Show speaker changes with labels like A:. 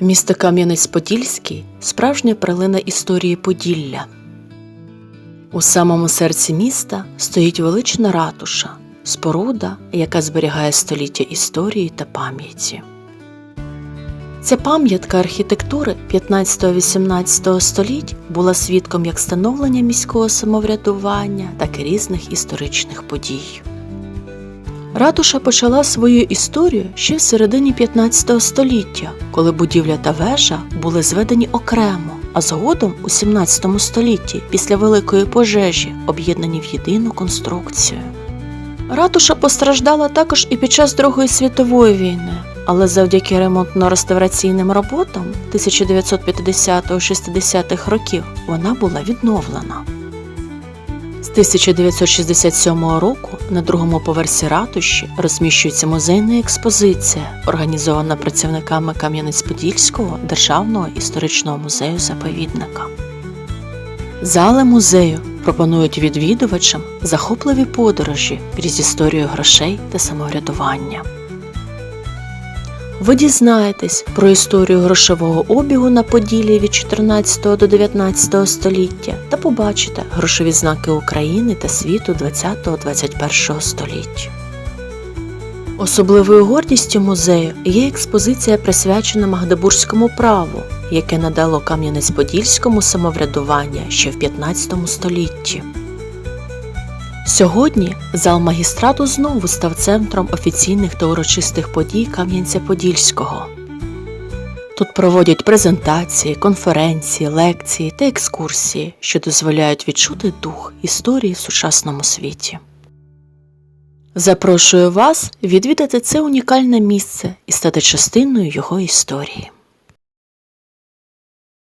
A: Місто Кам'янець-Подільський справжня перлина історії Поділля. У самому серці міста стоїть велична ратуша, споруда, яка зберігає століття історії та пам'яті. Ця пам'ятка архітектури 15-18 століть була свідком як становлення міського самоврядування, так і різних історичних подій. Ратуша почала свою історію ще в середині 15 століття, коли будівля та вежа були зведені окремо, а згодом у 17 столітті, після Великої пожежі, об'єднані в єдину конструкцію. Ратуша постраждала також і під час Другої світової війни, але завдяки ремонтно-реставраційним роботам 1950-60-х років вона була відновлена. З 1967 року на другому поверсі ратуші розміщується музейна експозиція, організована працівниками Кам'янець-Подільського державного історичного музею заповідника. Зали музею пропонують відвідувачам захопливі подорожі крізь історію грошей та самоврядування. Ви дізнаєтесь про історію грошового обігу на Поділлі від 14 до 19 століття та побачите грошові знаки України та світу 20-21 століття. Особливою гордістю музею є експозиція, присвячена Магдебурзькому праву, яке надало Кам'янець-Подільському самоврядування ще в 15 столітті. Сьогодні зал магістрату знову став центром офіційних та урочистих подій Кам'янця-Подільського. Тут проводять презентації, конференції, лекції та екскурсії, що дозволяють відчути дух історії в сучасному світі. Запрошую вас відвідати це унікальне місце і стати частиною його історії.